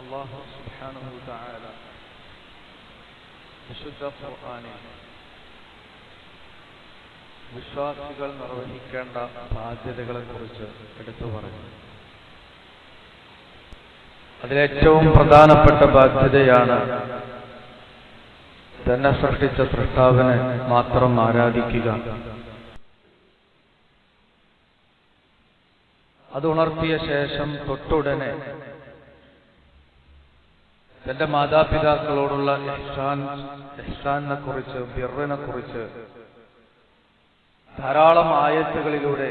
അള്ളാഹു സുബ്ഹാനഹു തആല വിശുദ്ധ ഖുർആനിൽ വിശ്വാസികൾ നിർവഹിക്കേണ്ട ബാധ്യതകളെ കുറിച്ച് എടുത്തു പറഞ്ഞു. അതിലേറ്റവും പ്രധാനപ്പെട്ട ബാധ്യതയാണ് തന്നെ സൃഷ്ടിച്ച സൃഷ്ടാവിനെ മാത്രം ആരാധിക്കുക. അത് ശേഷം തൊട്ടുടനെ തന്റെ മാതാപിതാക്കളോടുള്ള ഇഹ്സാനെ കുറിച്ച് ബിറിനെ കുറിച്ച് ധാരാളം ആയത്തുകളിലൂടെ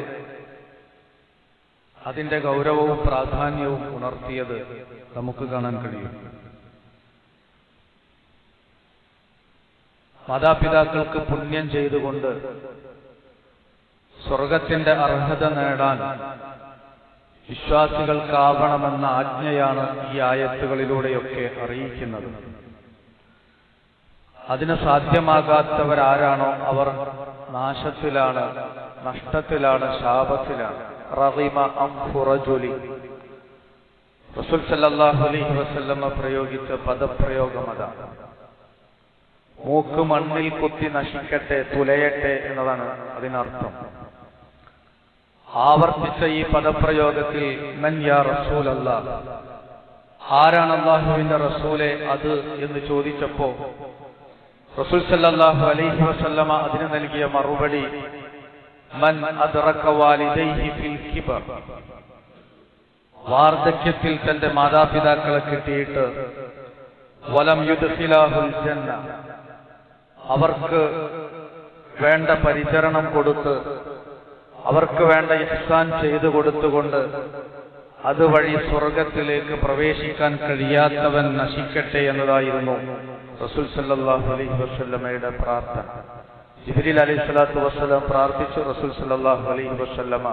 അതിന്റെ ഗൗരവവും പ്രാധാന്യവും ഉണർത്തിയത് നമുക്ക് കാണാൻ കഴിയും. മാതാപിതാക്കൾക്ക് പുണ്യം ചെയ്തുകൊണ്ട് സ്വർഗത്തിന്റെ അർഹത നേടാൻ വിശ്വാസികൾക്കാവണമെന്ന ആജ്ഞയാണ് ഈ ആയത്തുകളിലൂടെയൊക്കെ അറിയിക്കുന്നത്. അതിന് സാധ്യമാകാത്തവരാരാണോ അവർ? നാശത്തിലാണ് നഷ്ടത്തിലാണ് ശാപത്തിലാണ്. റഹിമ അംഫുറജുലി റസൂൽ സല്ലല്ലാഹു അലൈഹി വസല്ലമ്മ പ്രയോഗിച്ച പദപ്രയോഗം അതാണ് മൂക്ക് മണ്ണിൽ കുത്തി നശിക്കട്ടെ തുലയട്ടെ എന്നതാണ് അതിനർത്ഥം. ആവർത്തിച്ച ഈ പദപ്രയോഗത്തിൽ നൻയാ ആരാണ് അള്ളാഹുവിന്റെ റസൂലെ അത് എന്ന് ചോദിച്ചപ്പോ റസൂൽ സല്ലാഹു അലൈഹി വസല്ലമ അതിന് നൽകിയ മറുപടി മൻ ഫിൽ കിബർ. വാർദ്ധക്യത്തിൽ തന്റെ മാതാപിതാക്കളെ കിട്ടിയിട്ട് വലം യുദ്ധിലാഹുൽ ജന്ന അവർക്ക് വേണ്ട പരിചരണം കൊടുത്ത് അവർക്ക് വേണ്ട ഇഹ്സാൻ ചെയ്തു കൊടുത്തുകൊണ്ട് അതുവഴി സ്വർഗത്തിലേക്ക് പ്രവേശിക്കാൻ കഴിയാത്തവൻ നശിക്കട്ടെ എന്നതായിരുന്നു റസൂൽ സല്ലാഹു അലൈഹി വസല്ലമയുടെ പ്രാർത്ഥന. ജിബ്രീൽ അലൈഹി സ്വലാത്തു വസ്സലാം പ്രാർത്ഥിച്ചു റസൂൽ സല്ലാഹു അലൈഹി വസല്ലമ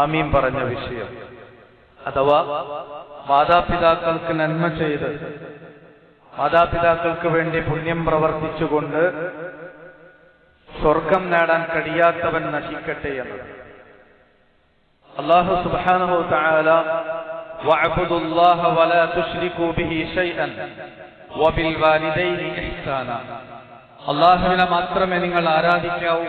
ആമീൻ പറഞ്ഞ വിഷയം. അഥവാ മാതാപിതാക്കൾക്ക് നന്മ ചെയ്ത് മാതാപിതാക്കൾക്ക് വേണ്ടി പുണ്യം പ്രവർത്തിച്ചുകൊണ്ട് സ്വർഗം നേടാൻ കഴിയാത്തവൻ നശിക്കട്ടെ എന്നത് അള്ളാഹു സുബ്ഹാനഹു താല അള്ളാഹുവിനെ മാത്രമേ നിങ്ങൾ ആരാധിക്കാവൂ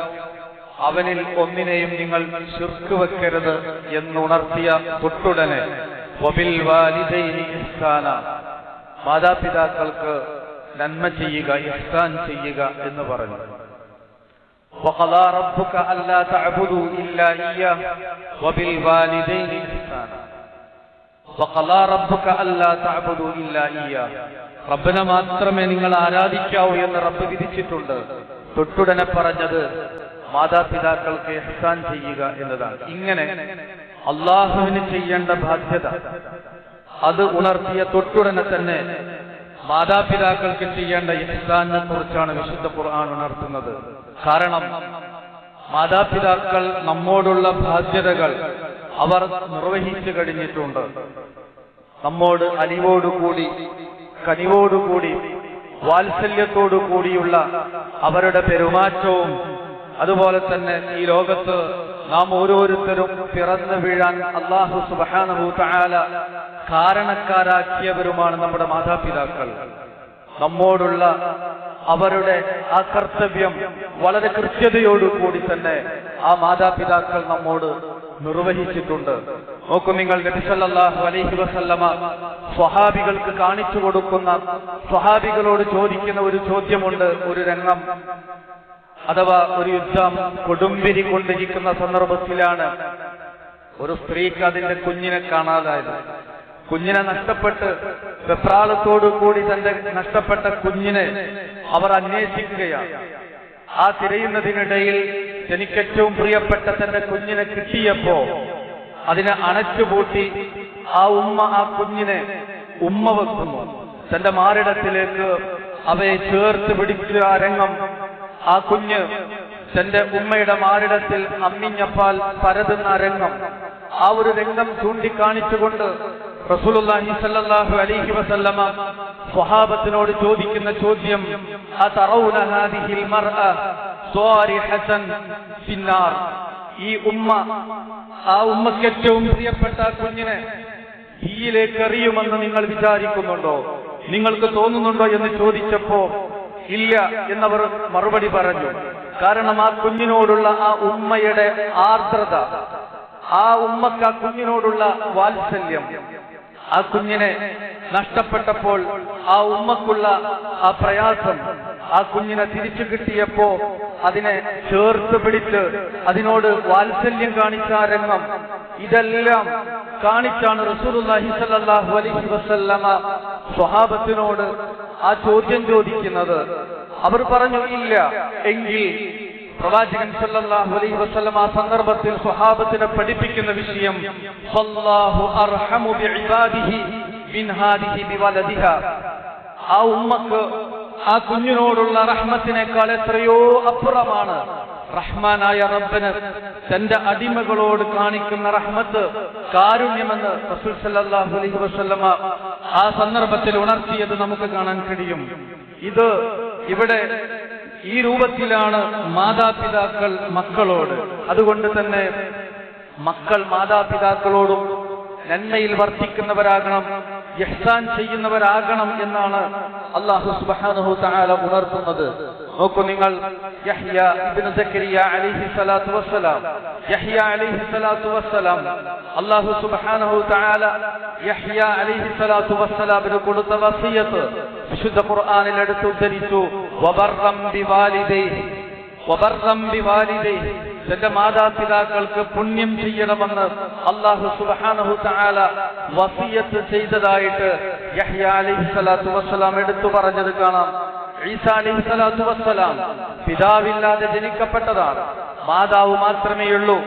അവനിൽ ഒന്നിനെയും നിങ്ങൾ ശിർക്ക് വെക്കരുത് എന്നുണർത്തിയ തൊട്ടുടനെ മാതാപിതാക്കൾക്ക് നന്മ ചെയ്യുക ഇഹ്സാൻ ചെയ്യുക എന്ന് പറഞ്ഞു. وقضى ربك ألا تعبدوا إلا إياه وبالوالدين إحسانا وقضى ربك ألا تعبدوا إلا إياه റബ്ബിനെ മാത്രമേ നിങ്ങൾ ആരാധിക്കാവൂ എന്ന് റബ്ബ് വിധിച്ചിട്ടുണ്ട് തൊട്ടുടനെ പറഞ്ഞത് മാതാപിതാക്കൾക്ക് എഹ്സാൻ ചെയ്യുക എന്നതാണ് ഇങ്ങനെ അള്ളാഹുവിന് ചെയ്യേണ്ട ബാധ്യത അത് ഉണർത്തിയ തൊട്ടുടനെ തന്നെ മാതാപിതാക്കൾക്ക് ചെയ്യേണ്ട ഇഹ്സാനെ കുറിച്ചാണ് വിശുദ്ധ ഖുർആൻ ഉണർത്തുന്നത് കാരണം മാതാപിതാക്കൾ നമ്മോടുള്ള ബാധ്യതകൾ അവർ നിർവഹിച്ചു കഴിഞ്ഞിട്ടുണ്ട്. നമ്മോട് അലിവോടുകൂടി കനിവോടുകൂടി വാത്സല്യത്തോടു കൂടിയുള്ള അവരുടെ പെരുമാറ്റവും അതുപോലെ തന്നെ ഈ ലോകത്ത് നാം ഓരോരുത്തരും പിറന്നു വീഴാൻ അള്ളാഹു സുബാനഹു തആല കാരണക്കാരാക്കിയവരുമാണ് നമ്മുടെ മാതാപിതാക്കൾ. നമ്മോടുള്ള അവരുടെ ആ കർത്തവ്യം വളരെ കൃത്യതയോടുകൂടി തന്നെ ആ മാതാപിതാക്കൾ നമ്മോട് നിർവഹിച്ചിട്ടുണ്ട്. നോക്കൂ നിങ്ങൾ നബിസല്ലാഹു അലൈഹി വസല്ലമ സ്വഹാബികൾക്ക് കാണിച്ചു കൊടുക്കുന്ന സ്വഹാബികളോട് ചോദിക്കുന്ന ഒരു ചോദ്യമുണ്ട് ഒരു രംഗം. അഥവാ ഒരു യുദ്ധം കൊടുമ്പിരി കൊണ്ടിരിക്കുന്ന സന്ദർഭത്തിലാണ് ഒരു സ്ത്രീക്ക് അതിന്റെ കുഞ്ഞിനെ കാണാതായത്. കുഞ്ഞിനെ നഷ്ടപ്പെട്ട് വെപ്രാളത്തോടു കൂടി തന്റെ നഷ്ടപ്പെട്ട കുഞ്ഞിനെ അവർ അന്വേഷിക്കുകയാണ്. ആ തിരയുന്നതിനിടയിൽ എനിക്കേറ്റവും പ്രിയപ്പെട്ട തന്റെ കുഞ്ഞിനെ കിട്ടിയപ്പോ അതിനെ അണച്ചുപൂട്ടി ആ ഉമ്മ ആ കുഞ്ഞിനെ ഉമ്മ വെക്കുന്നു. തന്റെ മാറിടത്തിലേക്ക് അവയെ ചേർത്ത് പിടിച്ച ആ രംഗം. ആ കുഞ്ഞ് തന്റെ ഉമ്മയുടെ മാറിടത്തിൽ അമ്മിഞ്ഞപ്പാൽ പരതുന്ന രംഗം. ആ ഒരു രംഗം ചൂണ്ടിക്കാണിച്ചുകൊണ്ട് റസൂലുള്ളാഹി സല്ലല്ലാഹു അലൈഹി വസല്ലമ സ്വഹാബത്തിനോട് ചോദിക്കുന്ന ചോദ്യം അതറൗന ഹാദിഹിൽ മർഅ സ്വാരിഹതൻ ഫിന്നാർ? ഈ ഉമ്മ ആ ഉമ്മക്ക് ഏറ്റവും പ്രിയപ്പെട്ട കുഞ്ഞിനെ തീയിലേക്ക് എറിയുമെന്ന് നിങ്ങൾ വിചാരിക്കുന്നുണ്ടോ? നിങ്ങൾക്ക് തോന്നുന്നുണ്ടോ എന്ന് ചോദിച്ചപ്പോ ഇല്ല എന്നവർ മറുപടി പറഞ്ഞു. കാരണം ആ കുഞ്ഞിനോടുള്ള ആ ഉമ്മയുടെ ആർദ്രത ആ ഉമ്മക്ക് ആ കുഞ്ഞിനോടുള്ള വാത്സല്യം ആ കുഞ്ഞിനെ നഷ്ടപ്പെട്ടപ്പോൾ ആ ഉമ്മക്കുള്ള ആ പ്രയാസം ആ കുഞ്ഞിനെ തിരിച്ചു കിട്ടിയപ്പോ അതിനെ ചേർത്ത് പിടിച്ച് അതിനോട് വാത്സല്യം കാണിച്ച രംഗം ഇതെല്ലാം കാണിച്ചാണ് റസൂലുള്ളാഹി സ്വല്ലല്ലാഹു അലൈഹി വസല്ലമ സ്വഹാബത്തിനോട് ആ ചോദ്യം ചോദിക്കുന്നത്. അവർ പറഞ്ഞു ഇല്ല എങ്കിൽ പ്രവാചകൻ സല്ലല്ലാഹു അലൈഹി ആ സന്ദർഭത്തിൽ സ്വഹാബത്തിനെ പഠിപ്പിക്കുന്ന വിഷയം അർഹമു ബിഇബാദിഹി മിൻ ഹാദിഹി ആ ഉമ്മക്ക് ആ കുഞ്ഞിനോടുള്ള റഹ്മത്തിനേക്കാൾ എത്രയോ അപ്പുറമാണ് റഹ്മാനായ റബ്ബന് തന്റെ അടിമകളോട് കാണിക്കുന്ന റഹ്മത്ത് കാരുണ്യമെന്ന് റസൂൽ സല്ലല്ലാഹു അലൈഹി വസല്ലമ ആ സന്ദർഭത്തിൽ ഉണർത്തിയത് നമുക്ക് കാണാൻ കഴിയും. ഇത് ഇവിടെ ഈ രൂപത്തിലാണ് മാതാപിതാക്കൾ മക്കളോട്. അതുകൊണ്ട് തന്നെ മക്കൾ മാതാപിതാക്കളോടും നന്മയിൽ വർത്തിക്കുന്നവരാകണം യഹ്സാൻ ചെയ്യുന്നവരാകണം എന്നാണ് അള്ളാഹു സുബ്ഹാനഹു താല ഉണർത്തുന്നത്. നോക്കൂ നിങ്ങൾ യഹ്യ ഇബ്നു സക്കരിയ അലൈഹി യഹ്യ അലൈഹി അള്ളാഹു സുബ്ഹാനഹു തആല യഹ്യ അലൈഹി കൊടുത്ത വസിയത്ത് വിശുദ്ധ ഖുർആനിൽ എടുത്ത് തന്റെ മാതാപിതാക്കൾക്ക് പുണ്യം ചെയ്യണമെന്ന് അള്ളാഹു സുബാനഹു തആല വസിയത്ത് ചെയ്തതായിട്ട് യഹ്യ അലൈഹി സ്വലാത്തു വസ്സലാം എടുത്തു പറഞ്ഞത് കാണാം. ഈസ അലൈഹി സ്വലാത്തു വസ്സലാം പിതാവില്ലാതെ ജനിക്കപ്പെട്ടതാണ്. മാതാവ് മാത്രമേയുള്ളൂ.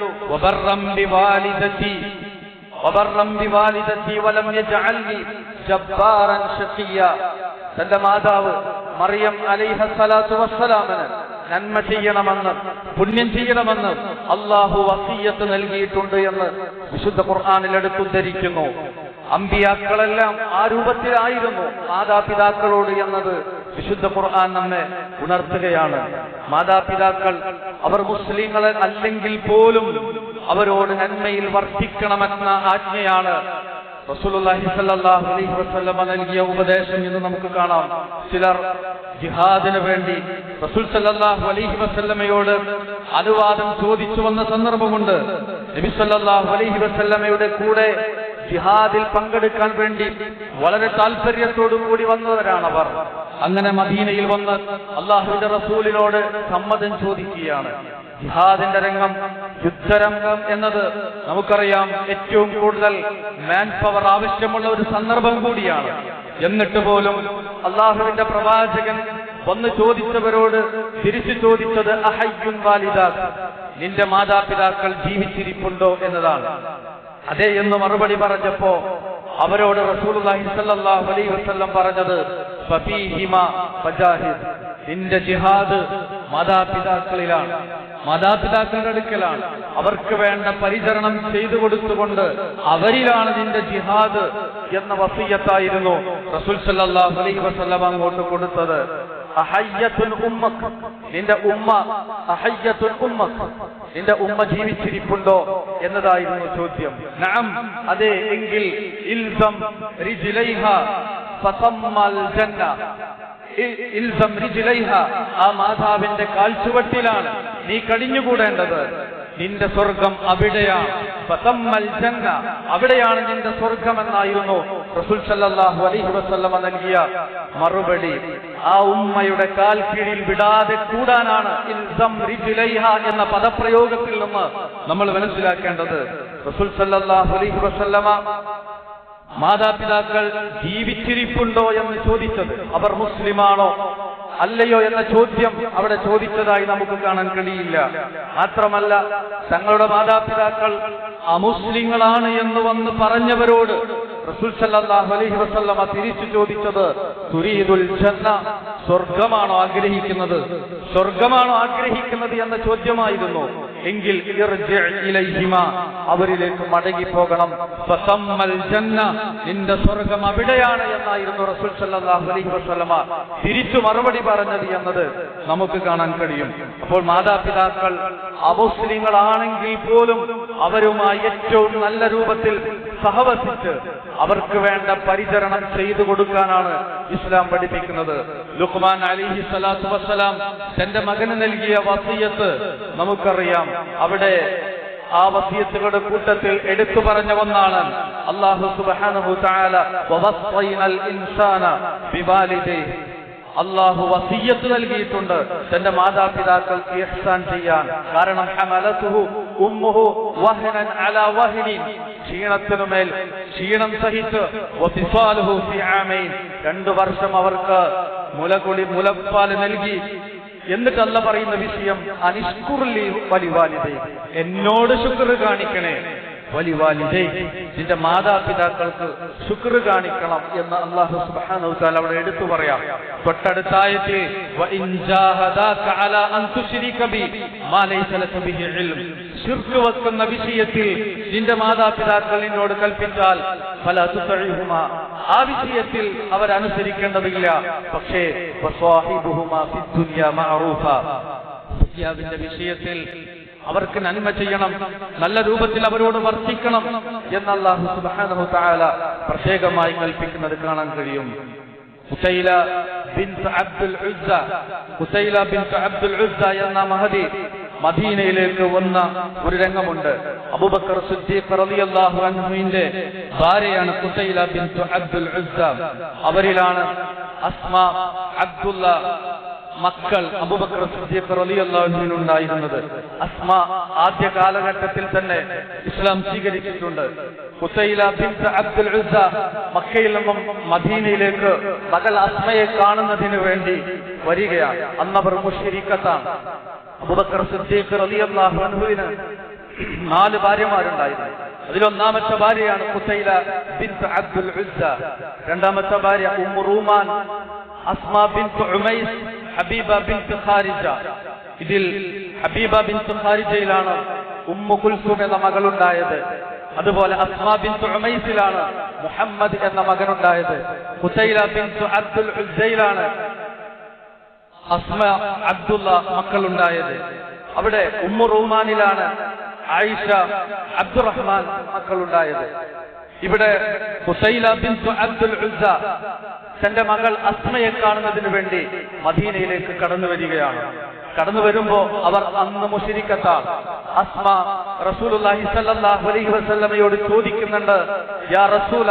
തന്റെ മാതാവ് മറിയം അലൈഹ സ്വലാത്തു വസ്സലാമിന് നന്മ ചെയ്യണമെന്ന് പുണ്യം ചെയ്യണമെന്ന് അള്ളാഹു വസീയത്ത് നൽകിയിട്ടുണ്ട് എന്ന് വിശുദ്ധ ഖുർആാനിൽ എടുത്തുദ്ധരിക്കുന്നു. അമ്പിയാക്കളെല്ലാം ആ രൂപത്തിലായിരുന്നു മാതാപിതാക്കളോട് എന്നത്. വിശുദ്ധ ഖുർആൻ നമ്മെ ഉണർത്തുകയാണ്. മാതാപിതാക്കൾ അവർ മുസ്ലിങ്ങളെ അല്ലെങ്കിൽ പോലും അവരോട് നന്മയിൽ വർദ്ധിക്കണമെന്ന ആജ്ഞയാണ് റസൂലുള്ളാഹി അലൈഹി നൽകിയ ഉപദേശം എന്ന് നമുക്ക് കാണാം. ചിലർ ജിഹാദിന് വേണ്ടി റസൂൽ സല്ലല്ലാഹു അലൈഹി വസല്ലമയോട് അനുവാദം ചോദിച്ചു വന്ന സന്ദർഭമുണ്ട്. നബി സല്ലല്ലാഹു അലൈഹി വസല്ലമയുടെ കൂടെ ജിഹാദിൽ പങ്കെടുക്കാൻ വേണ്ടി വളരെ താല്പര്യത്തോടു കൂടി വന്നവരാണവർ. അങ്ങനെ മദീനയിൽ വന്ന് അള്ളാഹുവിന്റെ റസൂലിനോട് സമ്മതം ചോദിക്കുകയാണ്. ജിഹാദിന്റെ രംഗം യുദ്ധരംഗം എന്നത് നമുക്കറിയാം ഏറ്റവും കൂടുതൽ മാൻ പവർ ആവശ്യമുള്ള ഒരു സന്ദർഭം കൂടിയാണ്. എന്നിട്ട് പോലും അള്ളാഹുവിന്റെ പ്രവാചകൻ വന്ന് ചോദിച്ചവരോട് തിരിച്ചു ചോദിച്ചത് അഹയ്യുൻ വാലിദാസ് നിന്റെ മാതാപിതാക്കൾ ജീവിച്ചിരിപ്പുണ്ടോ എന്നതാണ്. അതെ എന്ന് മറുപടി പറഞ്ഞപ്പോ അവരോട് റസൂലുള്ളാഹി സ്വല്ലല്ലാഹു അലൈഹി വസല്ലം പറഞ്ഞത് ഫഫീഹിമ ഫജാഹിദ് നിന്റെ ജിഹാദ് മാതാപിതാക്കളിലാണ് മാതാപിതാക്കളുടെ അടുക്കലാണ്. അവർക്ക് വേണ്ട പരിചരണം ചെയ്തു കൊടുത്തുകൊണ്ട് അവരിലാണ് നിന്റെ ജിഹാദ് എന്ന വസീയത്തായിരുന്നു റസൂൽ സല്ലാ അലൈഹി വസല്ലം അങ്ങോട്ട് കൊടുത്തത്. അഹയ്യത്തുൽ നിന്റെ ഉമ്മ അഹയ്യത്തുൽ ഉമ്മക്ക്. നിന്റെ ഉമ്മ ജീവിച്ചിരിപ്പുണ്ടോ എന്നതായിരുന്നു ചോദ്യം. നഅം അതെ എങ്കിൽ ഇൽസം റിജ്ലൈഹ ജന്ന. ഇൽസം ആ മാതാവിന്റെ കാൽച്ചുവട്ടിലാണ് നീ കടിഞ്ഞുകൂടേണ്ടത്. നിന്റെ സ്വർഗം അവിടെയാണ് അവിടെയാണ് നിന്റെ സ്വർഗമെന്നായിരുന്നു റസൂൽ സല്ലല്ലാഹു അലൈഹി വസല്ലമ നൽകിയ മറുപടി. ആ ഉമ്മയുടെ കാൽ കീഴിൽ വിടാതെ കൂടാനാണ് എന്ന പദപ്രയോഗത്തിൽ നിന്ന് നമ്മൾ മനസ്സിലാക്കേണ്ടത്. റസൂൽ സല്ലാഹു അലൈഹി വസല്ലമ മാതാപിതാക്കൾ ജീവിച്ചിരിപ്പുണ്ടോ എന്ന് ചോദിച്ചത്. അവർ മുസ്ലിമാണോ? അല്ലയോ എന്ന ചോദ്യം അവിടെ ചോദിച്ചതായി നമുക്ക് കാണാൻ കഴിയില്ല. മാത്രമല്ല തങ്ങളുടെ മാതാപിതാക്കൾ അമുസ്ലിങ്ങളാണ് എന്ന് വന്ന് പറഞ്ഞവരോട് സല്ലല്ലാഹു അലൈഹി വസല്ലമ തിരിച്ചു ചോദിച്ചത് ജന്ന സ്വർഗമാണോ ആഗ്രഹിക്കുന്നത്? സ്വർഗമാണോ ആഗ്രഹിക്കുന്നത് എന്ന ചോദ്യമായിരുന്നു. എങ്കിൽ അവരിലേക്ക് മടങ്ങി പോകണം നിന്റെ സ്വർഗം അവിടെയാണ് എന്നായിരുന്നു റസൂൽ സല്ലല്ലാഹു അലൈഹി വസല്ലമ തിരിച്ചു മറുപടി പറഞ്ഞത് എന്നത് നമുക്ക് കാണാൻ കഴിയും. അപ്പോൾ മാതാപിതാക്കൾ അമുസ്ലിങ്ങളാണെങ്കിൽ പോലും അവരുമായി ഏറ്റവും നല്ല രൂപത്തിൽ സഹവസിച്ച് അവർക്ക് വേണ്ട പരിചരണം ചെയ്തു കൊടുക്കാനാണ് ഇസ്ലാം പഠിപ്പിക്കുന്നത്. ലുഖ്മാൻ അലിഹി സ്വലാത്തു വസ്സലാം തന്റെ മകന് നൽകിയ വസീയത്ത് നമുക്കറിയാം. അവിടെ ആ വസീയത്തുകളുടെ കൂട്ടത്തിൽ എടുത്തു പറഞ്ഞ ഒന്നാണ്. അള്ളാഹു ഇൻസാന അള്ളാഹു വസീയത്ത് നൽകിയിട്ടുണ്ട്. തന്റെ മാതാപിതാക്കൾക്ക് ഇഹ്സാൻ ചെയ്യാൻ. കാരണം ഉമ്മുഹു വഹനൻ അലാ വഹനിൻ. ക്ഷീണത്തിനുമേൽ ക്ഷീണം സഹിച്ച് രണ്ടു വർഷം അവർക്ക് മുലകുളി മുലപ്പാൽ നൽകി. എന്നിട്ടല്ല പറയുന്ന വിഷയം അനിഷ്കുർലി വലിവാലിതേ എന്നോട് ശുക്ർ കാണിക്കണേ. വലിവാലിതേ നിന്റെ മാതാപിതാക്കൾക്ക് ശുക്ർ കാണിക്കണം എന്ന് അള്ളാഹു സുബ്ഹാനഹു തആല അവിടെ എടുത്തു പറയാം. തൊട്ടടുത്തായത്തിൽ ശിർക്ക് വെക്കുന്ന വിഷയത്തിൽ നിന്റെ മാതാപിതാക്കൾ നിന്നോട് കൽപ്പിച്ചാൽ ഫല തുതഇഹുമാ ആ വിഷയത്തിൽ അവരനുസരിക്കേണ്ടതില്ല. പക്ഷേ ദുനിയാവിന്റെ വിഷയത്തിൽ അവർക്ക് നന്മ ചെയ്യണം നല്ല രൂപത്തിൽ അവരോട് വർത്തിക്കണം എന്നല്ലാഹു സുബ്ഹാനഹു തആല പ്രത്യേകമായി കൽപ്പിക്കുന്നത് കാണാൻ കഴിയും. ഖുസൈല ബിൻത് അബ്ദുൽ ഉസ്സ ഖുസൈല ബിൻത് അബ്ദുൽ ഉസ്സ എന്ന മഹദി മദീനയിലേക്ക് വന്ന ഒരു രംഗമുണ്ട്. അബൂബക്കർ സിദ്ദീഖ് റളിയല്ലാഹു അൻഹുവിന്റെ ഭാര്യയാണ് ഖുസൈല ബിൻത് അബ്ദുൽ ഉസ്സ. അവരിലാണ് അസ്മ അബ്ദുള്ള മക്കൾ അബൂബക്കർ ഉണ്ടായിരുന്നത്. അസ്മ ആദ്യ കാലഘട്ടത്തിൽ തന്നെ ഇസ്ലാം സ്വീകരിച്ചിട്ടുണ്ട്. അബ്ദുൽ മക്കയിൽ നിന്നും മദീനയിലേക്ക് മകൾ അസ്മയെ കാണുന്നതിന് വേണ്ടി വരികയാണ്. അന്നവർ മുഷിരിക്കത്താണ് അബൂബക്കർ സിദ്ദീഖ് റളിയല്ലാഹു അൻഹുവിന് നാല് ഭാര്യമാരുണ്ടായിരുന്നു. അതിലൊന്നാമത്തെ ഭാര്യയാണ് ഖുസൈല ബിൻത് അബ്ദുൽ ഉസ്സ. രണ്ടാമത്തെ ഭാര്യ Umm Ruman Asma bint Umais Habiba bint Kharija. ഇതിൽ ഹബീബ ബിൻത് ഖാരിജയിലാണ് ഉമ്മു കുൽസും എന്ന മകളുണ്ടായത്. അതുപോലെ അസ്മ ബിൻത് ഉമൈസിലാണ് മുഹമ്മദ് എന്ന മകനുണ്ടായത്. ഖുസൈല ബിൻത് അബ്ദുൽ ഉസ്സയിലാണ് അസ്മ അബ്ദുള്ള മക്കളുണ്ടായത്. അവിടെ ഉമ്മു റൂമാനിലാണ് ആയിഷ അബ്ദുറഹ്മാൻ മക്കളുണ്ടായത്. ഇവിടെ ഹുസൈല ബിൻ അബ്ദുൽ തന്റെ മകൾ അസ്മയെ കാണുന്നതിന് വേണ്ടി മദീനയിലേക്ക് കടന്നു വരികയാണ്. കടന്നു വരുമ്പോ അവർ അന്ന് മുഷിരിക്കത്താൽ അസ്മ സ്വല്ലല്ലാഹു അലൈഹി വസല്ലമയോട് ചോദിക്കുന്നുണ്ട് യാ റസൂൽ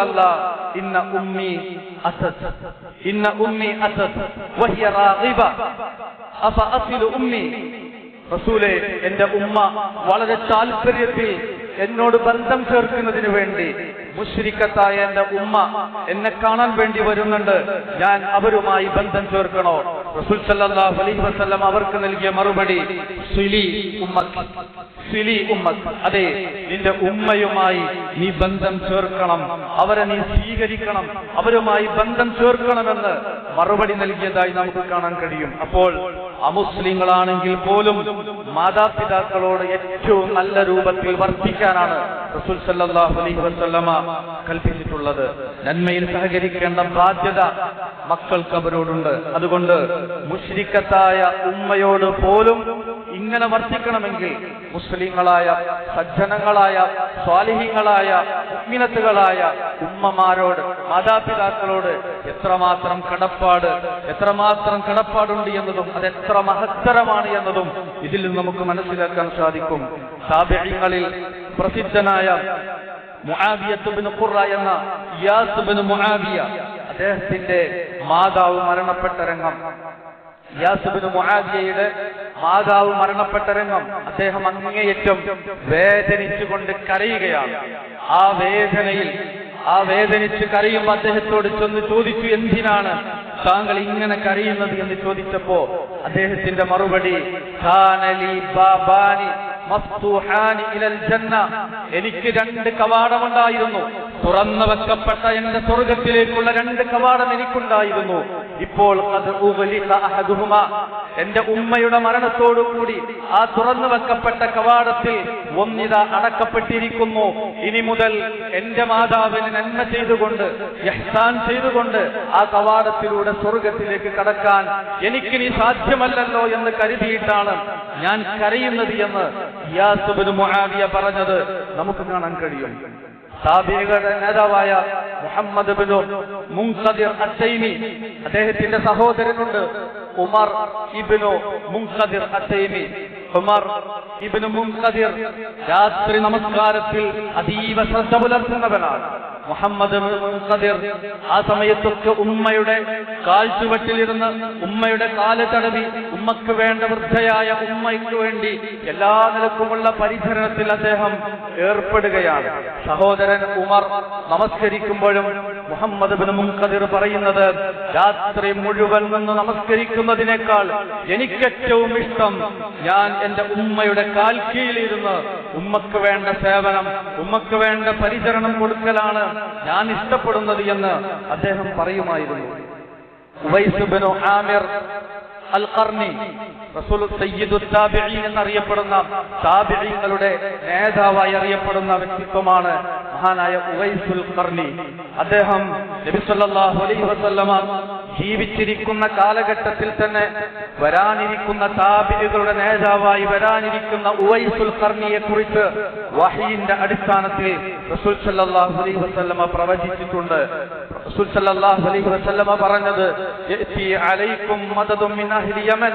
ഇന്ന ഉമ്മി അസത് ഇന്ന ഉമ്മി അസത് റാഗിബ അഫ ഉമ്മി? റസൂലെ എന്റെ ഉമ്മ വളരെ താല്പര്യത്തിൽ എന്നോട് ബന്ധം ചേർക്കുന്നതിന് വേണ്ടി മുഷരിക്കത്തായ എന്റെ ഉമ്മ എന്നെ കാണാൻ വേണ്ടി വരുന്നുണ്ട്. ഞാൻ അവരുമായി ബന്ധം ചേർക്കണോ? റസൂൽ സല്ലല്ലാഹു അലൈഹി വസല്ലം അവർക്ക് നൽകിയ മറുപടി സുലി ഉമ്മക്ക്. സുലി ഉമ്മത്ത്. അതെ നിന്റെ ഉമ്മയുമായി നീ ബന്ധം ചേർക്കണം. അവരെ നീ സ്വീകരിക്കണം. അവരുമായി ബന്ധം ചേർക്കണമെന്ന് മറുപടി നൽകിയതായി നമുക്ക് കാണാൻ കഴിയും. അപ്പോൾ അമുസ്ലിങ്ങളാണെങ്കിൽ പോലും മാതാപിതാക്കളോട് ഏറ്റവും നല്ല രൂപത്തിൽ വർദ്ധിക്കാനാണ് റസൂൽ സല്ലല്ലാഹു അലൈഹി വസല്ലമ കൽപ്പിച്ചിട്ടുള്ളത്. നന്മയിൽ സഹകരിക്കേണ്ട ബാധ്യത മക്കൾക്ക് അവരോടുണ്ട്. അതുകൊണ്ട് മുഷ്രിക്കത്തായ ഉമ്മയോട് പോലും ഇങ്ങനെ വർദ്ധിക്കണമെങ്കിൽ മുസ്ലിങ്ങളായ സജ്ജനങ്ങളായ സ്വാലിഹ്യങ്ങളായ ഉമ്മിനത്തുകളായ ഉമ്മമാരോട് മാതാപിതാക്കളോട് എത്രമാത്രം കടപ്പാട് എത്രമാത്രം കടപ്പാടുണ്ട് എന്നതും അതെത്ര മഹത്തരമാണ് എന്നതും ഇതിൽ നമുക്ക് മനസ്സിലാക്കാൻ സാധിക്കും. താബിഈങ്ങളിൽ പ്രസിദ്ധനായ ഖുറ എന്ന അദ്ദേഹത്തിന്റെ മാതാവ് മരണപ്പെട്ട രംഗം. മുആദിയയുടെ മാതാവ് മരണപ്പെട്ട രംഗം അദ്ദേഹം അങ്ങേയറ്റം വേദനിച്ചുകൊണ്ട് കരയുകയാണ്. ആ വേദനയിൽ ആ വേദനിച്ച് കരയുമ്പോൾ അദ്ദേഹത്തോട് ചെന്ന് ചോദിച്ചു എന്തിനാണ് താങ്കൾ ഇങ്ങനെ കരയുന്നത്? എന്ന് ചോദിച്ചപ്പോ അദ്ദേഹത്തിന്റെ മറുപടി ഖാനലി ബാബാനി എനിക്ക് രണ്ട് കവാടമുണ്ടായിരുന്നു. തുറന്നു വെക്കപ്പെട്ട എന്റെ സ്വർഗത്തിലേക്കുള്ള രണ്ട് കവാടം എനിക്കുണ്ടായിരുന്നു. ഇപ്പോൾ. എന്റെ ഉമ്മയുടെ മരണത്തോടുകൂടി ആ തുറന്നു വെക്കപ്പെട്ട കവാടത്തിൽ ഒന്നിത അടക്കപ്പെട്ടിരിക്കുന്നു. ഇനി മുതൽ എന്റെ മാതാവിന് നന്മ ചെയ്തുകൊണ്ട് യഹ്സാൻ ചെയ്തുകൊണ്ട് ആ കവാടത്തിലൂടെ സ്വർഗത്തിലേക്ക് കടക്കാൻ എനിക്കിനി സാധ്യമല്ലല്ലോ എന്ന് കരുതിയിട്ടാണ് ഞാൻ കരയുന്നത് എന്ന് യാസുബിന് മുആവിയ പറഞ്ഞത് നമുക്ക് കാണാൻ കഴിയും. താബികളുടെ നേതാവായ മുഹമ്മദ് ബിനു മുൻഖദിർ അസൈമി അദ്ദേഹത്തിന്റെ സഹോദരനുണ്ട് ഉമർ ഇബിനു മുൻസദിർ അസൈമി ഉമർ ഇബ്നു മുൻസദിർ രാത്രി നമസ്കാരത്തിൽ അതീവ ശ്രദ്ധ പുലർത്തുന്നവനാണ്. മുഹമ്മദ് ഖദിർ. ആ സമയത്തൊക്കെ ഉമ്മയുടെ കാൽച്ചുവട്ടിലിരുന്ന് ഉമ്മയുടെ കാൽ തടവി ഉമ്മക്ക് വേണ്ട വൃദ്ധയായ ഉമ്മയ്ക്ക് വേണ്ടി എല്ലാ നിലക്കുമുള്ള പരിചരണത്തിൽ അദ്ദേഹം ഏർപ്പെടുകയാണ്. സഹോദരൻ ഉമർ നമസ്കരിക്കുമ്പോഴും മുഹമ്മദ് ബിൻ മുൻഖദിർ പറയുന്നത് രാത്രി മുഴുവൻ നിന്ന് നമസ്കരിക്കുന്നതിനേക്കാൾ എനിക്കേറ്റവും ഇഷ്ടം ഞാൻ എന്റെ ഉമ്മയുടെ കാൽക്കീയിലിരുന്ന് ഉമ്മക്ക് വേണ്ട സേവനം ഉമ്മക്ക് വേണ്ട പരിചരണം കൊടുക്കലാണ്. ഞാൻ ഇഷ്ടപ്പെടുന്നത് എന്ന് അദ്ദേഹം പറയുമായിരുന്നു. ഉവൈസ് ബിനു ആമിർ അൽ റസൂൽ സയ്യിദു താബിഈൻ എന്നറിയപ്പെടുന്ന താബിഈങ്ങളുടെ നേതാവായി അറിയപ്പെടുന്ന വ്യക്തിത്വമാണ് മഹാനായ ഉവൈസുൽ ഖർണി. അദ്ദേഹം നബി സല്ലല്ലാഹു അലൈഹി വസല്ലമ ജീവിച്ചിരിക്കുന്ന കാലഘട്ടത്തിൽ തന്നെ വരാനിരിക്കുന്ന താബികളുടെ നേതാവായി വരാനിരിക്കുന്ന ഉവൈസുൽ ഖർണിയെ കുറിച്ച് വഹീന്റെ അടിസ്ഥാനത്തിൽ റസൂൽ സല്ലല്ലാഹു അലൈഹി വസല്ലമ പ്രവചിച്ചിട്ടുണ്ട്. റസൂൽ സല്ലല്ലാഹു അലൈഹി വസല്ലമ പറഞ്ഞത് യഅതി അലൈക്കും മദദും മിൻ യമൻ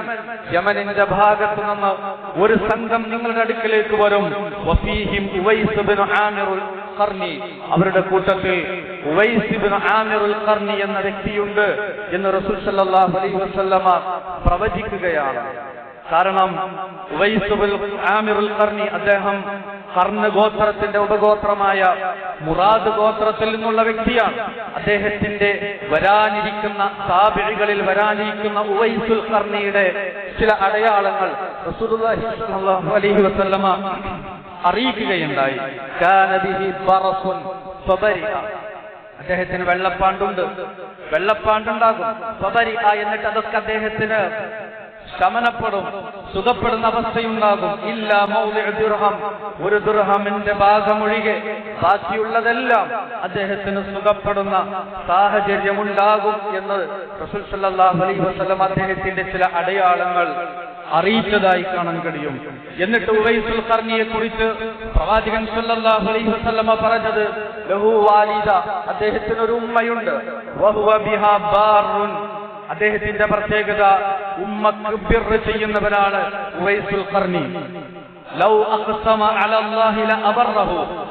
യമനിന്റെ ഭാഗത്തു നിന്ന് ഒരു സംഘം നിങ്ങളുടെ അടുക്കിലേക്ക് വരും. വഫീഹിം അവരുടെ കൂട്ടത്തിൽ ആമിറുൽ എന്ന വ്യക്തിയുണ്ട് എന്ന് റസൂൽ സല്ലല്ലാഹു അലൈഹി വസല്ലമ പ്രവചിക്കുകയാണ്. കാരണം ആമിറുൽ അദ്ദേഹം കർണ ഗോത്രത്തിന്റെ ഉപഗോത്രമായ മുറാദ് ഗോത്രത്തിൽ നിന്നുള്ള വ്യക്തിയാണ്. അദ്ദേഹത്തിന്റെ വരാനിരിക്കുന്ന സാബിഴികളിൽ വരാനിരിക്കുന്ന ഉവൈസുൽ കർണിയുടെ ചില അടയാളങ്ങൾ അറിയിക്കുകയുണ്ടായി. അദ്ദേഹത്തിന് വെള്ളപ്പാണ്ടുണ്ട്. വെള്ളപ്പാണ്ടുണ്ടാകും. എന്നിട്ട് അതൊക്കെ അദ്ദേഹത്തിന് ശമനപ്പെടും സുഖപ്പെടുന്ന അവസ്ഥയുണ്ടാകും. ഇല്ല ദുർഹം. ഒരു ദുർഹമിന്റെ ഭാഗമൊഴികെ ബാക്കിയുള്ളതെല്ലാം അദ്ദേഹത്തിന് സുഖപ്പെടുന്ന സാഹചര്യമുണ്ടാകും എന്ന് റസൂൽ വസ്ലം അദ്ദേഹത്തിന്റെ ചില അടയാളങ്ങൾ അറിയിച്ചതായി കാണാൻ കഴിയും. എന്നിട്ട് ഉവൈസുൽ കർണിയെ കുറിച്ച് പ്രവാചകൻ സല്ലല്ലാഹു അലൈഹി വസല്ലമ പറഞ്ഞത് ലഹു വാലിദ. അദ്ദേഹത്തിന് ഒരു ഉമ്മയുണ്ട്. വഹുവ ബിഹാ ബാറുൻ. അദ്ദേഹത്തിന്റെ പ്രത്യേകത ഉമ്മക്ക് ബിർ ഉവൈസുൽ ലൗ അലല്ലാഹി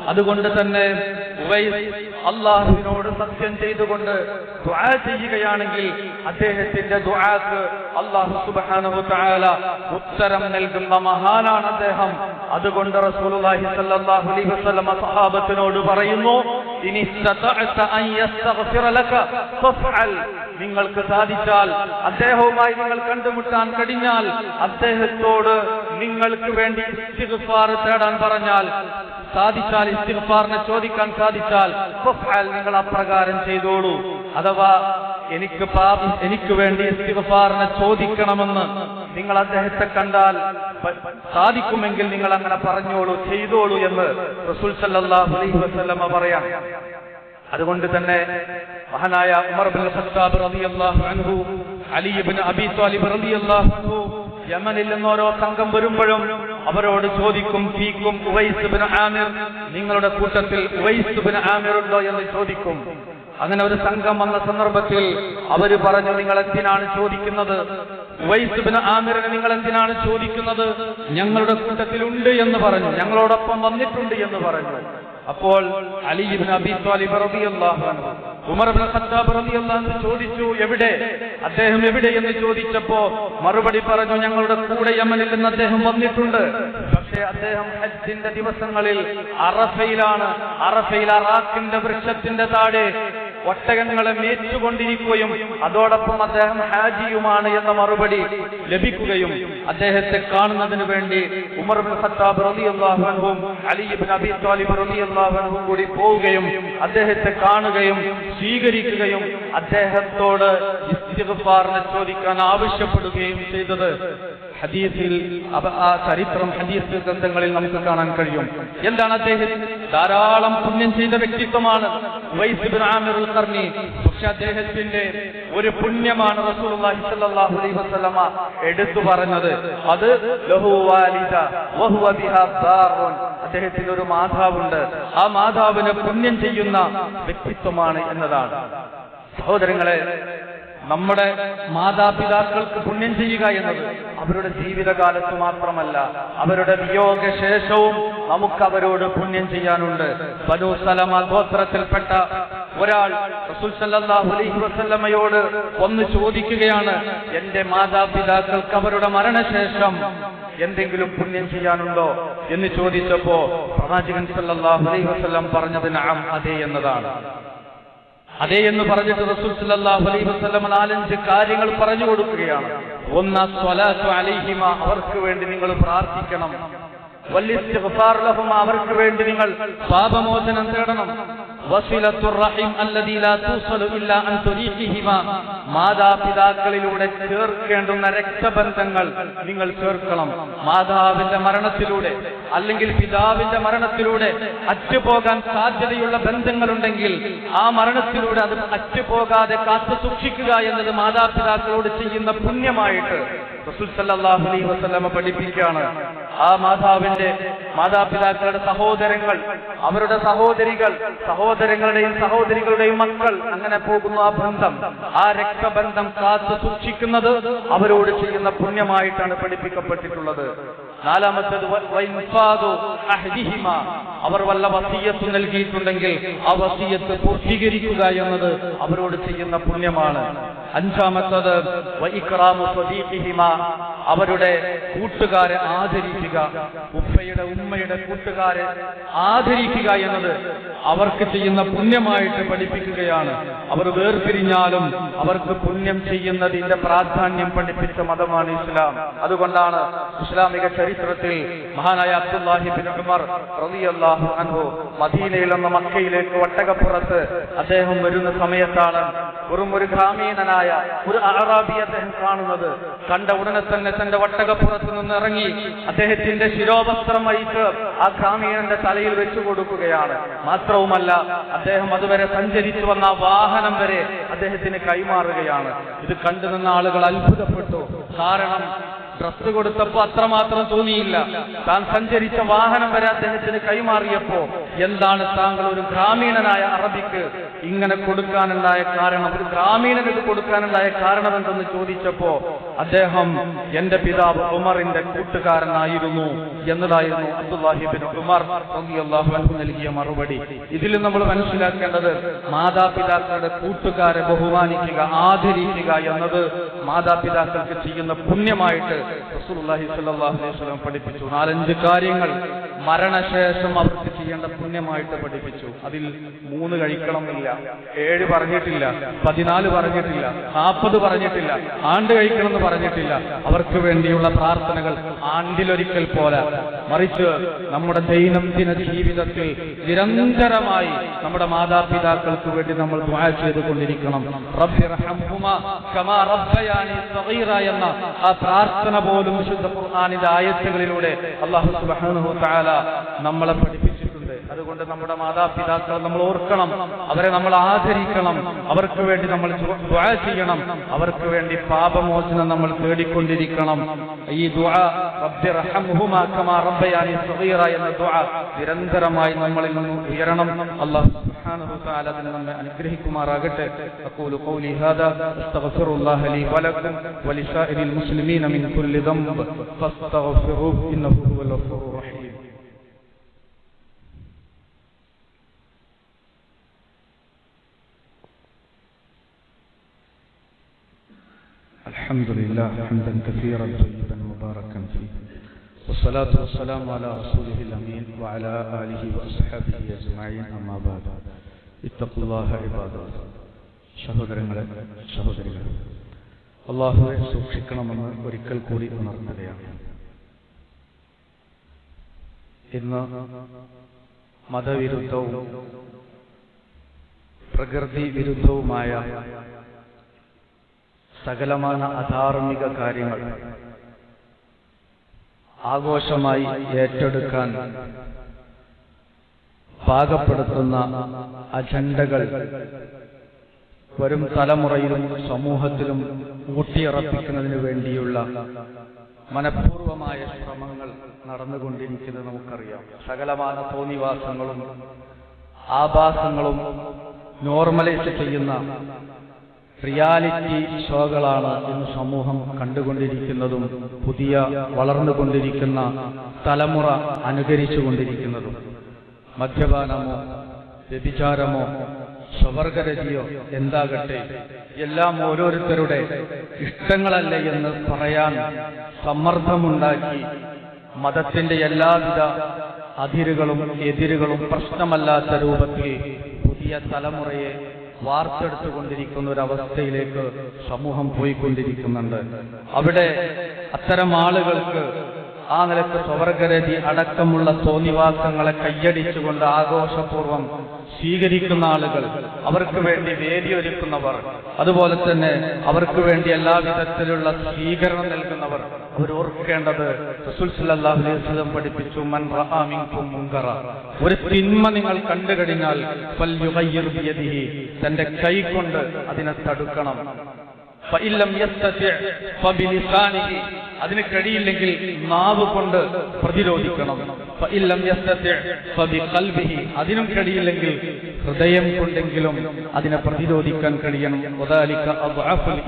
അതുകൊണ്ട് തന്നെ ഉവൈസ് അള്ളാഹുവിനോട് സത്യം ചെയ്തുകൊണ്ട് ദുആ ചെയ്യുകയാണെങ്കിൽ അദ്ദേഹത്തിന്റെ അള്ളാഹു സുബ്ഹാനഹു തആല ഉത്തരം നൽകുന്ന മഹാനാണ് അദ്ദേഹം. അതുകൊണ്ട് റസൂലുള്ളാഹി സ്വല്ലല്ലാഹു അലൈഹി വസല്ലം സഹാബത്തിനോട് പറയുന്നു ഇനി നിങ്ങൾക്ക് സാധിച്ചാൽ അദ്ദേഹവുമായി നിങ്ങൾ കണ്ടുമുട്ടാൻ കഴിഞ്ഞാൽ അദ്ദേഹത്തോട് നിങ്ങൾക്ക് വേണ്ടി ഇസ്തിഗ്ഫാർ തേടാൻ പറഞ്ഞാൽ സാധിച്ചാൽ ഇസ്തിഗ്ഫാറിനെ ചോദിക്കാൻ സാധിച്ചാൽ നിങ്ങൾ അപ്രകാരം ചെയ്തോളൂ. അഥവാ എനിക്ക് എനിക്ക് വേണ്ടി ഇസ്തിഗ്ഫാറിനെ ചോദിക്കണമെന്ന് നിങ്ങൾ അദ്ദേഹത്തെ കണ്ടാൽ സാധിക്കുമെങ്കിൽ നിങ്ങൾ അങ്ങനെ പറഞ്ഞോളൂ ചെയ്തോളൂ എന്ന് റസൂൽ സല്ലല്ലാഹു അലൈഹി വസല്ലമ പറയാം. അതുകൊണ്ട് തന്നെ മഹാനായ ഉമർ ബിൻ ഖത്താബ് റളിയല്ലാഹു അൻഹു അലി ഇബ്നു അബി ത്വാലിബ് റളിയല്ലാഹു യമനിൽ നിന്ന് ഓരോ സംഘം വരുമ്പോഴും അവരോട് ചോദിക്കും ഫീക്കും ഉവൈസ് ബിൻ ആമിർ നിങ്ങളുടെ കൂട്ടത്തിൽ ഉവൈസ് ബിൻ ആമിർ ഉണ്ടോ എന്ന് ചോദിക്കും. അങ്ങനെ ഒരു സംഘം വന്ന സന്ദർഭത്തിൽ അവർ പറഞ്ഞു നിങ്ങൾ എന്തിനാണ് ചോദിക്കുന്നത്? ഉവൈസ് ബിൻ ആമിറിനെ നിങ്ങൾ എന്തിനാണ് ചോദിക്കുന്നത്? ഞങ്ങളുടെ കൂട്ടത്തിലുണ്ട് എന്ന് പറഞ്ഞു ഞങ്ങളോടൊപ്പം വന്നിട്ടുണ്ട് എന്ന് പറഞ്ഞു. അപ്പോൾ അലി ഇബ്നു അബി ഖത്താബ് ചോദിച്ചു എവിടെ? അദ്ദേഹം എവിടെ? എന്ന് ചോദിച്ചപ്പോ മറുപടി പറഞ്ഞു ഞങ്ങളുടെ കൂടെ യമനിൽ നിന്ന് അദ്ദേഹം വന്നിട്ടുണ്ട്. പക്ഷേ അദ്ദേഹം ഹജ്ജിന്റെ ദിവസങ്ങളിൽ അറഫയിലാണ് അറഫയിൽ അറാഖിന്റെ വൃക്ഷത്തിന്റെ താഴെ ഒട്ടകങ്ങളെ മേച്ചുകൊണ്ടിരിക്കുകയും അതോടൊപ്പം അദ്ദേഹം ഹാജിയുമാണ് എന്ന മറുപടി ലഭിക്കുകയും അദ്ദേഹത്തെ കാണുന്നതിന് വേണ്ടി ഉമർ ബിൻ ഖത്താബ് റളിയല്ലാഹു അൻഹും അലി ഇബ്നു അബി ത്വാലിബ് റളിയല്ലാഹു അൻഹും കൂടി പോവുകയും അദ്ദേഹത്തെ കാണുകയും സ്വീകരിക്കുകയും അദ്ദേഹത്തോട് ചോദിക്കാൻ ആവശ്യപ്പെടുകയും ചെയ്തത്. ഹദീസിൽ ആ ചരിത്രം ഹദീസ് ഗ്രന്ഥങ്ങളിൽ നമുക്ക് കാണാൻ കഴിയും. എന്താണ് അദ്ദേഹം? ധാരാളം പുണ്യം ചെയ്ത വ്യക്തിത്വമാണ് പക്ഷെ അദ്ദേഹത്തിന്റെ ഒരു പുണ്യമാണ് അലൈഹി എടുത്തു പറഞ്ഞത്. അത് അദ്ദേഹത്തിന് ഒരു മാതാവുണ്ട്. ആ മാതാവിനെ പുണ്യം ചെയ്യുന്ന വ്യക്തിത്വമാണ് എന്നതാണ്. സഹോദരങ്ങളെ നമ്മുടെ മാതാപിതാക്കൾക്ക് പുണ്യം ചെയ്യുക എന്നത് അവരുടെ ജീവിതകാലത്ത് മാത്രമല്ല അവരുടെ വിയോഗശേഷവും നമുക്ക് അവരോട് പുണ്യം ചെയ്യാനുണ്ട്. ബനു ഗോത്രത്തിൽപ്പെട്ട ഒരാൾ റസൂൽ സല്ലല്ലാഹു അലൈഹി വസല്ലമയോട് ഒന്ന് ചോദിക്കുകയാണ് എന്റെ മാതാപിതാക്കൾക്ക് അവരുടെ മരണശേഷം എന്തെങ്കിലും പുണ്യം ചെയ്യാനുണ്ടോ? എന്ന് ചോദിച്ചപ്പോ പ്രവാചകൻ സല്ലല്ലാഹു അലൈഹി വസല്ലം പറഞ്ഞത് നഅം അതെ എന്നതാണ്. അതേ എന്ന് പറഞ്ഞിട്ട് റസൂൽ സല്ലല്ലാഹു അലൈഹി വസല്ലം നാലഞ്ച് കാര്യങ്ങൾ പറഞ്ഞു കൊടുക്കുകയാണ്. ഒന്ന് സ്വലാത്തു അലൈഹിമ അവർക്ക് വേണ്ടി നിങ്ങൾ പ്രാർത്ഥിക്കണം. വല്ലിസ്തിഗ്ഫാർ ലഹുമ അവർക്ക് വേണ്ടി നിങ്ങൾ പാപമോചനം തേടണം. മാതാപിതാക്കളിലൂടെ ചേർക്കേണ്ടുന്ന രക്തബന്ധങ്ങൾ നിങ്ങൾ ചേർക്കണം. മാതാവിന്റെ മരണത്തിലൂടെ അല്ലെങ്കിൽ പിതാവിന്റെ മരണത്തിലൂടെ അറ്റുപോകാൻ സാധ്യതയുള്ള ബന്ധങ്ങളുണ്ടെങ്കിൽ ആ മരണത്തിലൂടെ അത് അറ്റുപോകാതെ കാത്തു സൂക്ഷിക്കുക എന്നത് മാതാപിതാക്കളോട് ചെയ്യുന്ന പുണ്യമായിട്ട് റസൂൽ സല്ലല്ലാഹു അലൈഹി വസ്ലമ പഠിപ്പിക്കുകയാണ്. ആ മാതാവിന്റെ മാതാപിതാക്കളുടെ സഹോദരങ്ങൾ അവരുടെ സഹോദരികൾ സഹോദരങ്ങളുടെയും സഹോദരികളുടെയും മക്കൾ അങ്ങനെ പോകുന്ന ആ ബന്ധം. ആ രക്തബന്ധം കാത്തു സൂക്ഷിക്കുന്നത് അവരോട് ചെയ്യുന്ന പുണ്യമായിട്ടാണ് പഠിപ്പിക്കപ്പെട്ടിട്ടുള്ളത്. നാലാമത്തത് അവർ വല്ല വസീയത്ത് നൽകിയിട്ടുണ്ടെങ്കിൽ ആ വസീയത്ത് പൂർത്തീകരിക്കുക എന്നത് അവരോട് ചെയ്യുന്ന പുണ്യമാണ്. അഞ്ചാമത്തത്. അവരുടെ കൂട്ടുകാരെ ആദരിക്കുക. ഉപ്പയുടെ ഉമ്മയുടെ കൂട്ടുകാരെ ആദരിക്കുക എന്നത് അവർക്ക് ചെയ്യുന്ന പുണ്യമായിട്ട് പഠിപ്പിക്കുകയാണ്. അവർ വേർപിരിഞ്ഞാലും അവർക്ക് പുണ്യം ചെയ്യുന്നതിന്റെ പ്രാധാന്യം പഠിപ്പിച്ച മതമാണ് ഇസ്ലാം. അതുകൊണ്ടാണ് ഇസ്ലാമിക ചരിത്രത്തിൽ മഹാനായ അബ്ദുല്ലാഹിബിൻ ഉമർ റളിയല്ലാഹു അൻഹു മദീനയിൽ നിന്ന് മക്കയിലേക്ക് ഒട്ടകപ്പുറത്ത് അദ്ദേഹം വരുന്ന സമയത്താണ് വെറും ഒരു ഗ്രാമീണനായ ഒരു അറാബി അദ്ദേഹം കാണുന്നത്. കണ്ട ഉടനെ തന്നെ തന്റെ ഒട്ടകപ്പുറത്ത് നിന്ന് ഇറങ്ങി അദ്ദേഹത്തിന്റെ ശിരോവസ്ത്രം വഹിച്ച് ആ ഗ്രാമീണന്റെ തലയിൽ വെച്ചു കൊടുക്കുകയാണ്. മാത്രവുമല്ല അദ്ദേഹം അതുവരെ സഞ്ചരിച്ചു വന്ന വാഹനം വരെ അദ്ദേഹത്തിന് കൈമാറുകയാണ്. ഇത് കണ്ടു നിന്ന ആളുകൾ അത്ഭുതപ്പെട്ടു. കാരണം ഡ്രസ് കൊടുത്തപ്പോ അത്രമാത്രം തോന്നിയില്ല. താൻ സഞ്ചരിച്ച വാഹനം വരെ അദ്ദേഹത്തിന് കൈമാറിയപ്പോ എന്താണ് താങ്കൾ ഒരു ഗ്രാമീണനായ അറബിക്ക് ഇങ്ങനെ കൊടുക്കാനുണ്ടായ കാരണം? ഒരു ഗ്രാമീണന് ഇത് കൊടുക്കാനുണ്ടായ കാരണം എന്തെന്ന് ചോദിച്ചപ്പോ അദ്ദേഹം എന്റെ പിതാവ് ഉമറിന്റെ കൂട്ടുകാരനായിരുന്നു എന്നതായിരുന്നു അബ്ദുല്ലാഹിബിൻ ഉമർ അൻഹു നൽകിയ മറുപടി. ഇതിൽ നമ്മൾ മനസ്സിലാക്കേണ്ടത് മാതാപിതാക്കളുടെ കൂട്ടുകാരെ ബഹുമാനിക്കുക ആദരിക്കുക എന്നത് മാതാപിതാക്കൾക്ക് ചെയ്യുന്ന പുണ്യമായിട്ട് റസൂലുള്ളാഹി സ്വല്ലല്ലാഹു അലൈഹി വസല്ലം പഠിപ്പിച്ചു. നാലഞ്ച് കാര്യങ്ങൾ മരണശേഷം അവർക്ക് ചെയ്യേണ്ട പുണ്യമായിട്ട് പഠിപ്പിച്ചു. അതിൽ മൂന്ന് കഴിക്കണമെന്നില്ല. ഏഴ് പറഞ്ഞിട്ടില്ല. പതിനാല് പറഞ്ഞിട്ടില്ല. നാൽപ്പത് പറഞ്ഞിട്ടില്ല. ആണ്ട് കഴിക്കണമെന്ന് പറഞ്ഞിട്ടില്ല. അവർക്ക് വേണ്ടിയുള്ള പ്രാർത്ഥനകൾ ആണ്ടിലൊരിക്കൽ പോലെ. മറിച്ച് നമ്മുടെ ദൈനംദിന ജീവിതത്തിൽ നിരന്തരമായി നമ്മുടെ മാതാപിതാക്കൾക്ക് വേണ്ടി നമ്മൾ ചെയ്തുകൊണ്ടിരിക്കണം. റബ്ബി റഹംഹുമാ കമാ എന്ന ആ പ്രാർത്ഥന പോലും വിശുദ്ധ ഖുർആനിന്റെ ആയത്തുകളിലൂടെ അള്ളാഹു സുബ്ഹാനഹു തആല നമ്മളെ പഠിപ്പിച്ചിട്ടുണ്ട്. അതുകൊണ്ട് നമ്മുടെ മാതാപിതാക്കളെ നമ്മൾ ഓർക്കണം. അവരെ നമ്മൾ ആദരിക്കണം. അവർക്ക് വേണ്ടി നമ്മൾ ചെയ്യണം. അവർക്ക് വേണ്ടി പാപമോചനം നമ്മൾ തേടിക്കൊണ്ടിരിക്കണം. ഈ സഗീറ എന്ന ദുആ നിരന്തരമായി നമ്മളിൽ നിന്ന് ഉയരണം. അല്ലാഹു സുബ്ഹാനഹു തആല അതിനെ നമ്മെ അനുഗ്രഹിക്കുമാറാകട്ടെ അഖൂലു ഖൗലി ഹാദാ അസ്തഗ്ഫിറുല്ലാഹ ലി വലക്കും വലിസാഇരിൽ മുസ്ലിമീന മിൻ കുല്ലി ദംബ് ഫസ്തഗ്ഫിറുഹു ഇന്നഹു ഹുവൽ ഗഫൂറുർ റഹീം الحمد لله حمدا كثيرا طيبا مباركا فيه والصلاة والسلام على رسوله الأمين وعلى آله وأصحابه أجمعين أما بعد ഇത്തക്കുല്ലാഹ ഇബാദ സഹോദരങ്ങളെ സഹോദരികളെ അള്ളാഹുവെ സൂക്ഷിക്കണമെന്ന് ഒരിക്കൽ കൂടി ഉണർത്തുകയാണ്. ഇന്ന് മതവിരുദ്ധവും പ്രകൃതി വിരുദ്ധവുമായ സകലമാന അധാർമിക കാര്യങ്ങൾ ആഘോഷമായി ഏറ്റെടുക്കാൻ പാകപ്പെടുത്തുന്ന അജണ്ടകൾ വരും തലമുറയിലും സമൂഹത്തിലും ഊട്ടിയുറപ്പിക്കുന്നതിന് വേണ്ടിയുള്ള മനഃപൂർവമായ ശ്രമങ്ങൾ നടന്നുകൊണ്ടിരിക്കുന്നത് നമുക്കറിയാം. സകലമാന തോന്നിവാസങ്ങളും ആഭാസങ്ങളും നോർമലൈസ് ചെയ്യുന്ന റിയാലിറ്റി ഷോകളാണ് ഇന്ന് സമൂഹം കണ്ടുകൊണ്ടിരിക്കുന്നതും പുതിയ വളർന്നുകൊണ്ടിരിക്കുന്ന തലമുറ അനുകരിച്ചുകൊണ്ടിരിക്കുന്നതും. മദ്യപാനമോ വ്യഭിചാരമോ സ്വവർഗരതിയോ എന്താകട്ടെ? എല്ലാം ഓരോരുത്തരുടെ ഇഷ്ടങ്ങളല്ല എന്ന് പറയാൻ സമ്മർദ്ദമുണ്ടാക്കി മതത്തിന്റെ എല്ലാവിധ അതിരുകളും എതിരുകളും പ്രശ്നമല്ലാത്ത രൂപത്തിൽ പുതിയ തലമുറയെ വാർത്തെടുത്തുകൊണ്ടിരിക്കുന്ന ഒരു അവസ്ഥയിലേക്ക് സമൂഹം പോയിക്കൊണ്ടിരിക്കുന്നുണ്ട്. അവിടെ അത്തരം ആളുകൾക്ക് ആ നിലയ്ക്ക് സ്വർഗരതി അടക്കമുള്ള തോന്നിവാസങ്ങളെ കയ്യടിച്ചുകൊണ്ട് ആഘോഷപൂർവം സ്വീകരിക്കുന്ന ആളുകൾ അവർക്ക് വേണ്ടി വേദിയൊരുക്കുന്നവർ. അതുപോലെ തന്നെ അവർക്ക് വേണ്ടി എല്ലാ വിധത്തിലുള്ള സ്വീകരണം നൽകുന്നവർ. അവർ ഓർക്കേണ്ടത് റസൂൽ സല്ലല്ലാഹു അലൈഹി വസല്ലം പഠിപ്പിച്ചു മൻ മുൻകറ. ഒരു തിന്മ നിങ്ങൾ കണ്ടു കഴിഞ്ഞാൽ തന്റെ കൈ കൊണ്ട് അതിനെ തടുക്കണം. അതിന് കഴിയില്ലെങ്കിൽ നാവ് കൊണ്ട് പ്രതിരോധിക്കണം. അതിനും കഴിയില്ലെങ്കിൽ ഹൃദയം കൊണ്ടെങ്കിലും അതിനെ പ്രതിരോധിക്കാൻ കഴിയണം.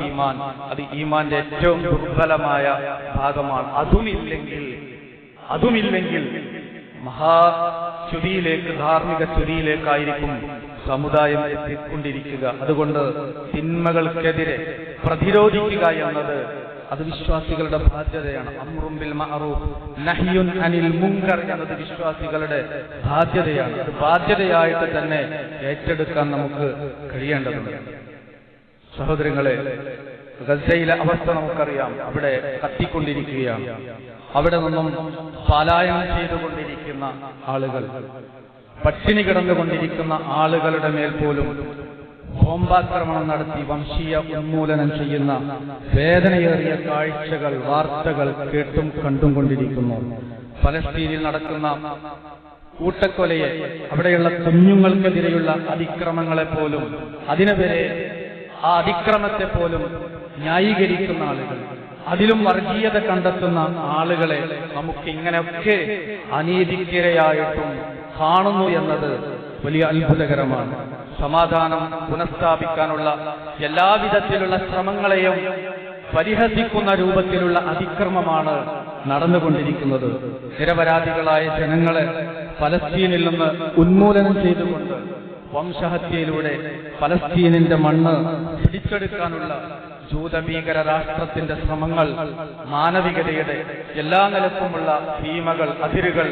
ഈമാൻ. അത് ഈമാന്റെ ഏറ്റവും ദുർബലമായ ഭാഗമാണ്. അതുമില്ലെങ്കിൽ അതുമില്ലെങ്കിൽ മഹാച്യുതിയിലേക്ക് ധാർമ്മിക ചുരിയിലേക്കായിരിക്കും സമുദായം എത്തിക്കൊണ്ടിരിക്കുക. അതുകൊണ്ട് തിന്മകൾക്കെതിരെ പ്രതിരോധിക്കുക എന്നത് അത് വിശ്വാസികളുടെ ബാധ്യതയാണ്. അമ്രുംബിൽ മഅറൂഫ് നഹ്യുൻ അനിൽ മുങ്കർ എന്നത് വിശ്വാസികളുടെ ബാധ്യതയാണ്. അത് ബാധ്യതയായിട്ട് തന്നെ ഏറ്റെടുക്കാൻ നമുക്ക് കഴിയേണ്ടതുണ്ട്. സഹോദരങ്ങളെ ഗസയിലെ അവസ്ഥ നമുക്കറിയാം. അവിടെ കത്തിക്കൊണ്ടിരിക്കുകയാണ്. അവിടെ നിന്നും പലായനം ചെയ്തുകൊണ്ടിരിക്കുന്ന ആളുകൾ പട്ടിണി കിടന്നുകൊണ്ടിരിക്കുന്ന ആളുകളുടെ മേൽ പോലും ബോംബാക്രമണം നടത്തി വംശീയ ഉന്മൂലനം ചെയ്യുന്ന വേദനയേറിയ കാഴ്ചകൾ വാർത്തകൾ കേട്ടും കണ്ടും കൊണ്ടിരിക്കുന്നു. ഫലസ്തീനിൽ നടക്കുന്ന കൂട്ടക്കൊലയെ അവിടെയുള്ള കുഞ്ഞുങ്ങൾക്കെതിരെയുള്ള അതിക്രമങ്ങളെ പോലും അതിനെതിരെ ആ അതിക്രമത്തെ പോലും ന്യായീകരിക്കുന്ന ആളുകൾ അതിലും വർഗീയത കണ്ടെത്തുന്ന ആളുകളെ നമുക്ക് ഇങ്ങനെയൊക്കെ അനീതിക്കിരയായിട്ടും കാണുന്നു എന്നത് വലിയ അത്ഭുതകരമാണ്. സമാധാനം പുനഃസ്ഥാപിക്കാനുള്ള എല്ലാവിധത്തിലുള്ള ശ്രമങ്ങളെയും പരിഹസിക്കുന്ന രൂപത്തിലുള്ള അതിക്രമമാണ് നടന്നുകൊണ്ടിരിക്കുന്നത്. നിരപരാധികളായ ജനങ്ങളെ ഫലസ്തീനിൽ നിന്ന് ഉന്മൂലനം ചെയ്തുകൊണ്ട് വംശഹത്യയിലൂടെ ഫലസ്തീനിന്റെ മണ്ണ് പിടിച്ചെടുക്കാനുള്ള ജൂതഭീകര രാഷ്ട്രത്തിന്റെ ശ്രമങ്ങൾ മാനവികതയുടെ എല്ലാ നിലക്കുമുള്ള ഭീമകൾ അതിരുകൾ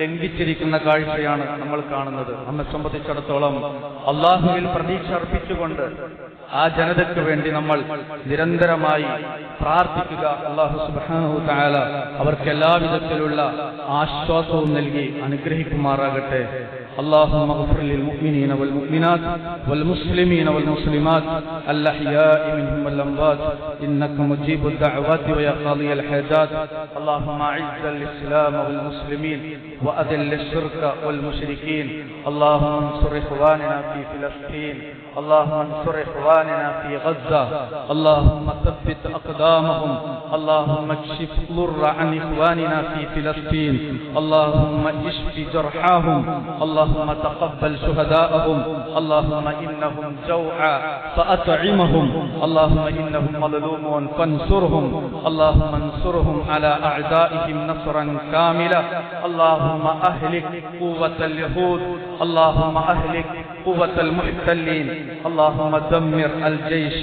ലംഘിച്ചിരിക്കുന്ന കാഴ്ചയാണ് നമ്മൾ കാണുന്നത്. നമ്മെ സംബന്ധിച്ചിടത്തോളം അള്ളാഹുവിൽ പ്രതീക്ഷ അർപ്പിച്ചുകൊണ്ട് ആ ജനതയ്ക്ക് വേണ്ടി നമ്മൾ നിരന്തരമായി പ്രാർത്ഥിക്കുക. അള്ളാഹു തആല അവർക്ക് എല്ലാവിധത്തിലുള്ള ആശ്വാസവും നൽകി അനുഗ്രഹിക്കുമാറാകട്ടെ. اللهم اغفر للمؤمنين والمؤمنات والمسلمين والمسلمات الأحياء منهم والأموات إنك مجيب الدعوات ويا قاضي الحاجات. اللهم أعز الإسلام والمسلمين وأذل الشرك والمشركين. اللهم انصر إخواننا في فلسطين. اللهم انصر إخواننا في غزة. اللهم ثبت أقدامهم. اللهم اكشف ضر عن إخواننا في فلسطين. اللهم اشف جرحاهم. اللهم تقبل شهداءهم. اللهم إنهم جوعى فأطعمهم. اللهم إنهم مظلومون فانصرهم. اللهم انصرهم على أعدائهم نصرا كاملا. اللهم أهلك قوة اليهود. اللهم أهلك قوة المحتلين. اللهم دمر الجيش.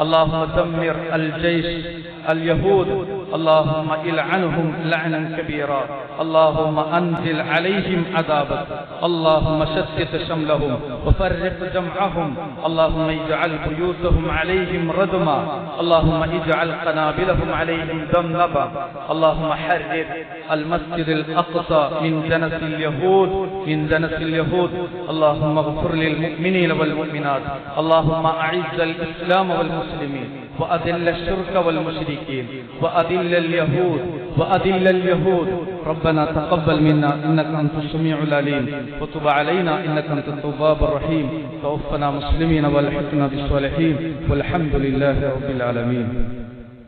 اللهم دمر الجيش. اليهود اللهم العنهم لعنا كبيرا. اللهم أنزل عليهم عذابك اللهم شتت شملهم وفرق جمعهم. اللهم اجعل بيوتهم عليهم ردما. اللهم اجعل قنابلهم عليهم ذنبا اللهم حرر المسجد الأقصى من دنس اليهود من دنس اليهود. اللهم اغفر للمؤمنين والمؤمنات. اللهم أعز الإسلام والمسلمين. وأذل الشرك والمشركين وأذل اليهود وأذل اليهود. ربنا تقبل منا إنك أنت السميع العليم. وتب علينا إنك أنت التواب الرحيم. توفنا مسلمين والحقنا بالصالحين. والحمد لله رب العالمين.